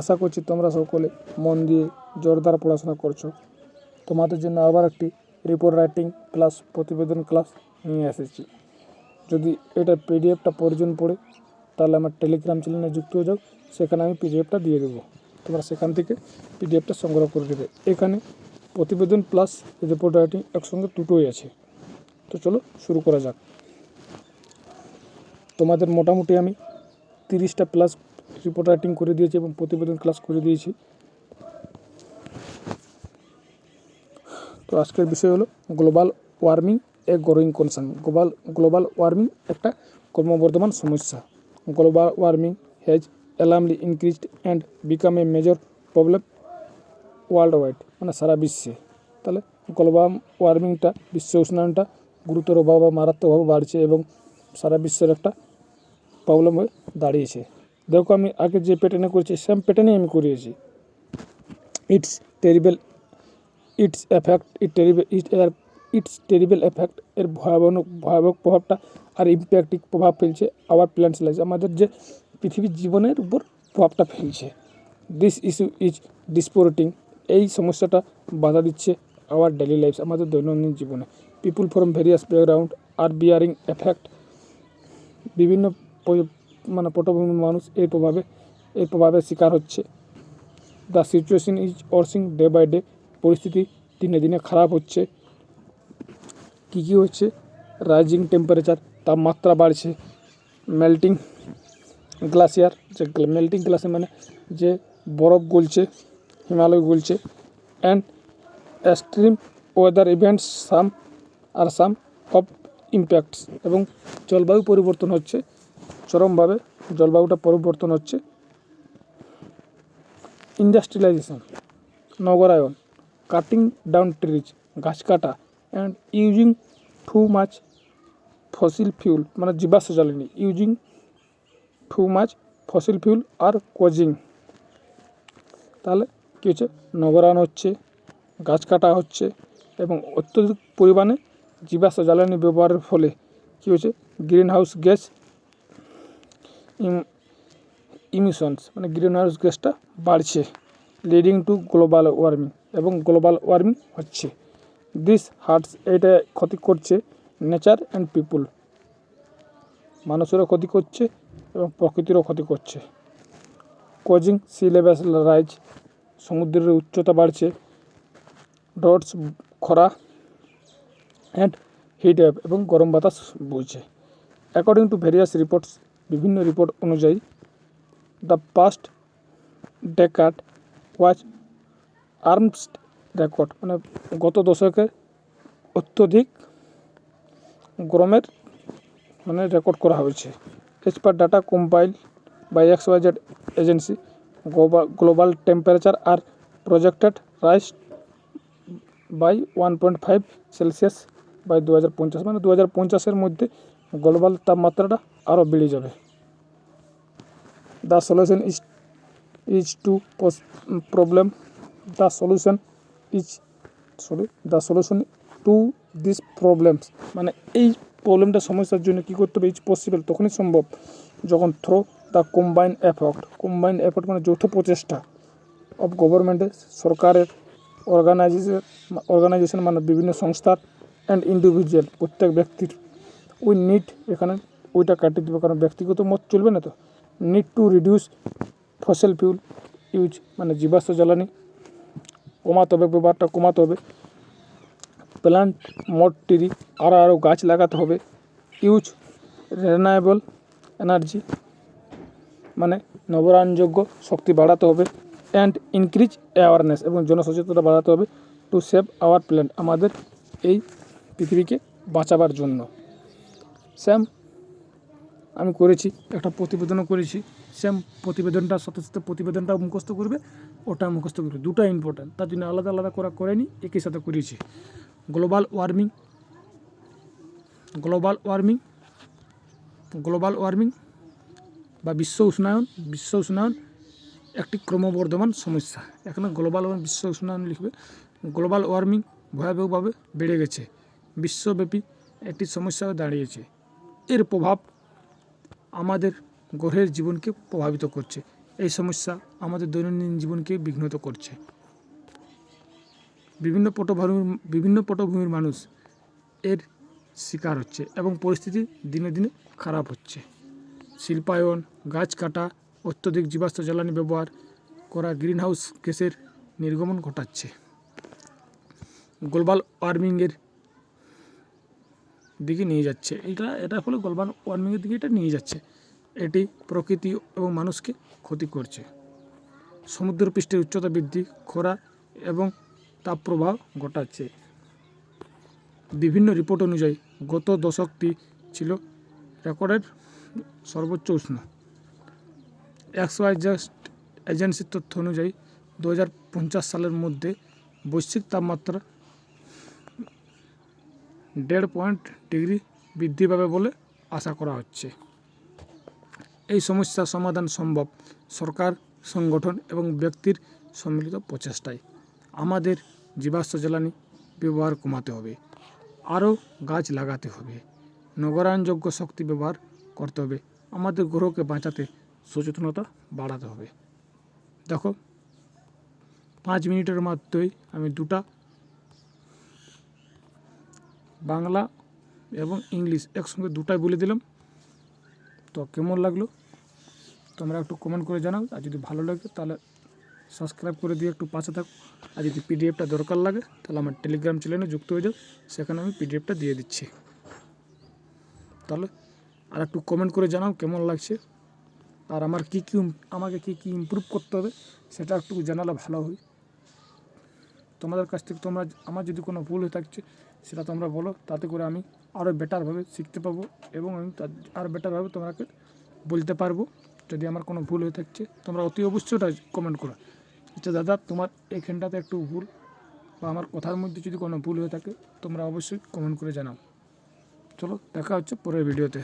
আশা করছি তোমরা সকলে মন দিয়ে জোরদার পড়াশোনা করছ। তোমাদের জন্য আবার একটি রিপোর্ট রাইটিং ক্লাস প্রতিবেদন ক্লাস নিয়ে এসেছি। যদি এটা পিডিএফটা প্রয়োজন পড়ে, তাহলে আমার টেলিগ্রাম চ্যানেলে যুক্ত হয়ে যাও। সেখানে আমি পিডিএফটা দিয়ে দেবো। তোমরা সেখান থেকে পিডিএফটা সংগ্রহ করে দেবে। এখানে প্রতিবেদন প্লাস রিপোর্ট রাইটিং একসঙ্গে দুটোই আছে। তো চলো শুরু করা যাক। তোমাদের মোটামুটি আমি তিরিশটা প্লাস রিপোর্ট রাইটিং করে দিয়েছি এবং প্রতিবেদন ক্লাস করে দিয়েছি। তো আজকের বিষয় হলো global warming a growing concern global global warming একটা ক্রমবর্ধমান সমস্যা। Global warming has alarmingly increased and become a major problem worldwide মানে সারা বিশ্বে। তাহলে গ্লোবাল ওয়ার্মিংটা বিশ্ব উষ্ণায়নটা গুরুতরভাবে মারাত্মকভাবে বাড়ছে এবং সারা বিশ্বের একটা প্রবলেম হয়ে দাঁড়িয়েছে। দেখো আমি আগে যে প্যাটার্নে করেছি সেম প্যাটার্নে আমি করিয়েছি। It's terrible it's effect it terrible it এর ইটস টেরিবেল এফেক্ট এর ভয়াবহ ভয়াবহ প্রভাবটা আর ইম্প্যাক্টিক প্রভাব ফেলছে আবার প্ল্যান্টস লাইফ আমাদের যে পৃথিবীর জীবনের উপর প্রভাবটা ফেলছে। দিস ইস্যু ইজ ডিসপোর্টিং এই সমস্যাটা বাধা দিচ্ছে আওয়ার ডেলি লাইফ আমাদের দৈনন্দিন জীবনে। People from various background are bearing effect বিভিন্ন মানে পটভূমির মানুষ এই প্রভাবে, এই প্রভাবের শিকার হচ্ছে। The situation is worsening day by day পরিস্থিতি দিনে দিনে খারাপ হচ্ছে। কী কী হচ্ছে? রাইজিং টেম্পারেচার তাপমাত্রা বাড়ছে। মেল্টিং গ্লাসিয়ার যে মেল্টিং গ্লাসিয়ার মানে যে বরফ গলছে, Himalaya গলছে and extreme weather events some are some of impacts এবং জলবায়ু পরিবর্তন হচ্ছে। চরমভাবে জলবায়ুটা পরিবর্তন হচ্ছে। ইন্ডাস্ট্রিয়ালাইজেশন নগরায়ন কাটিং ডাউন ট্রিজ গাছ কাটা and using too much fossil fuel মানে জীবাশ্ম জ্বালানি using too much fossil fuel are causing তাহলে কী হচ্ছে? নগরায়ন হচ্ছে গাছ কাটা হচ্ছে, এবং অত্যধিক পরিমাণে জীবাশ্ম জ্বালানি ব্যবহারের ফলে কী হচ্ছে? গ্রিন হাউস গ্যাস ইমিশনস মানে গ্রিন হাউস গ্যাসটা বাড়ছে লিডিং টু গ্লোবাল ওয়ার্মিং এবং গ্লোবাল ওয়ার্মিং হচ্ছে। দিস হার্টস এটা ক্ষতি করছে নেচার অ্যান্ড পিপুল মানুষেরও ক্ষতি করছে এবং প্রকৃতিরও ক্ষতি করছে। কোজিং সি লেভেল রাইজ সমুদ্রের উচ্চতা বাড়ছে ডটস খরা অ্যান্ড হিট অ্যাপ এবং গরম বাতাস বইছে। অ্যাকর্ডিং টু ভেরিয়াস রিপোর্টস বিভিন্ন রিপোর্ট অনুযায়ী the past decade was warmest record মানে গত দশকে অত্যধিক গরমের মানে রেকর্ড করা হয়েছে। As per data compiled by X Y Z agency global temperature are projected rise by one point five Celsius by দু হাজার পঞ্চাশ মানে দু হাজার পঞ্চাশের মধ্যে গ্লোবাল তাপমাত্রাটা আরও বেড়ে যাবে। The solution is is to problem the solution is sorry the solution to this problems মানে এই প্রবলেমটা সমস্যার জন্য কী করতে হবে? ইজ পসিবল তখনই সম্ভব। যখন through the combine effort combine effort মানে যৌথ প্রচেষ্টা অফ গভর্নমেন্টের সরকারের অর্গানাইজেশন অর্গানাইজেশন মানে বিভিন্ন সংস্থার অ্যান্ড ইন্ডিভিজুয়াল প্রত্যেক ব্যক্তির। উই নিড এখানে ওইটা কাটিয়ে দেবে, কারণ ব্যক্তিগত মত চলবে না তো। Need to reduce fossil fuel use মানে জীবাশ্ম জ্বালানি। কমাতে হবে, ব্যবহারটা কমাতে হবে। প্ল্যান্ট মোট ট্রি আরও আরও গাছ লাগাতে হবে। ইউজ রিনায়েবল এনার্জি মানে নবরায়ণযোগ্য শক্তি বাড়াতে হবে। অ্যান্ড ইনক্রিজ অ্যাওয়ারনেস এবং জনসচেতনতা বাড়াতে হবে টু সেভ আওয়ার প্ল্যান্ট আমাদের এই পৃথিবীকে বাঁচাবার জন্য। স্যাম, আমি করেছি, একটা প্রতিবেদনও করেছি। সেম প্রতিবেদনটার সাথে সাথে প্রতিবেদনটাও মুখস্থ করবে, ওটা মুখস্থ করবে। দুটো ইম্পর্ট্যান্ট তার জন্য আলাদা আলাদা করা করেনি, একই সাথে করেছি। Global warming global warming global warming বা বিশ্ব উষ্ণায়ন বিশ্ব উষ্ণায়ন একটি ক্রমবর্ধমান সমস্যা। এখানে গ্লোবাল ওয়ার্মিং বিশ্ব উষ্ণায়ন লিখবে। গ্লোবাল ওয়ার্মিং ভয়াবহভাবে বেড়ে গেছে। বিশ্বব্যাপী একটি সমস্যা দাঁড়িয়েছে। এর প্রভাব আমাদের গ্রহের জীবনকে প্রভাবিত করছে। এই সমস্যা আমাদের দৈনন্দিন জীবনকে বিঘ্নত করছে। বিভিন্ন পটভূমির বিভিন্ন পটভূমির মানুষ এর শিকার হচ্ছে এবং পরিস্থিতি দিনে দিনে খারাপ হচ্ছে। শিল্পায়ন, গাছ কাটা, অত্যধিক জীবাশ্ম জ্বালানি ব্যবহার করা গ্রিনহাউস গ্যাসের নির্গমন ঘটাচ্ছে। গ্লোবাল ওয়ার্মিংয়ের দিকে নিয়ে যাচ্ছে। এটা এটা ফলে গ্লোবাল ওয়ার্মিংয়ের দিকে এটা নিয়ে যাচ্ছে। এটি প্রকৃতি এবং মানুষকে ক্ষতি করছে। সমুদ্রপৃষ্ঠের উচ্চতা বৃদ্ধি, খরা এবং তাপপ্রবাহ ঘটাচ্ছে। বিভিন্ন রিপোর্ট অনুযায়ী গত দশকটি ছিল রেকর্ডের সর্বোচ্চ উষ্ণ। এক্স ওয়াই জাস্ট এজেন্সির তথ্য অনুযায়ী দু হাজার পঞ্চাশ সালের মধ্যে বৈশ্বিক তাপমাত্রা দেড় পয়েন্ট ডিগ্রি বৃদ্ধি পাবে বলে আশা করা হচ্ছে। এই সমস্যার সমাধান সম্ভব সরকার, সংগঠন এবং ব্যক্তির সম্মিলিত প্রচেষ্টায়। আমাদের জীবাশ্ম জ্বালানি ব্যবহার কমাতে হবে, আরও গাছ লাগাতে হবে, নগরায়ণযোগ্য শক্তি ব্যবহার করতে হবে, আমাদের গ্রহকে বাঁচাতে সচেতনতা বাড়াতে হবে। দেখো, পাঁচ মিনিটের মাত্রই আমি দুটা বাংলা এবং ইংলিশ একসঙ্গে দুটাই বলে দিলাম। তো কেমন লাগল? তোমরা একটু কমেন্ট করে জানাও। আর যদি ভালো লাগে, তাহলে সাবস্ক্রাইব করে দিয়ে একটু পাশে থাকো। আর যদি পিডিএফটা দরকার লাগে, তাহলে আমার টেলিগ্রাম চ্যানেলে যুক্ত হয়ে যাও। সেখানে আমি পিডিএফটা দিয়ে দিচ্ছি। তাহলে আর একটু কমেন্ট করে জানাও কেমন লাগছে। আর আমার কী কী আমাকে কী কী ইমপ্রুভ করতে হবে, সেটা একটু জানালে ভালো হয়। তোমাদের কাছ থেকে তোমরা, আমার যদি কোনো ভুল হয়ে থাকছে সেটা তোমরা বলো, তাতে করে আমি আরও বেটারভাবে শিখতে পাবো এবং আমি আরও বেটারভাবে তোমাকে বলতে পারব। যদি আমার কোনো ভুল হয়ে থাকছে, তোমরা অতি অবশ্যই ওটা কমেন্ট করো। আচ্ছা দাদা, তোমার এখানটাতে একটু ভুল বা আমার কথার মধ্যে যদি কোনো ভুল হয়ে থাকে, তোমরা অবশ্যই কমেন্ট করে জানাও। চলো, দেখা হচ্ছে পরের ভিডিওতে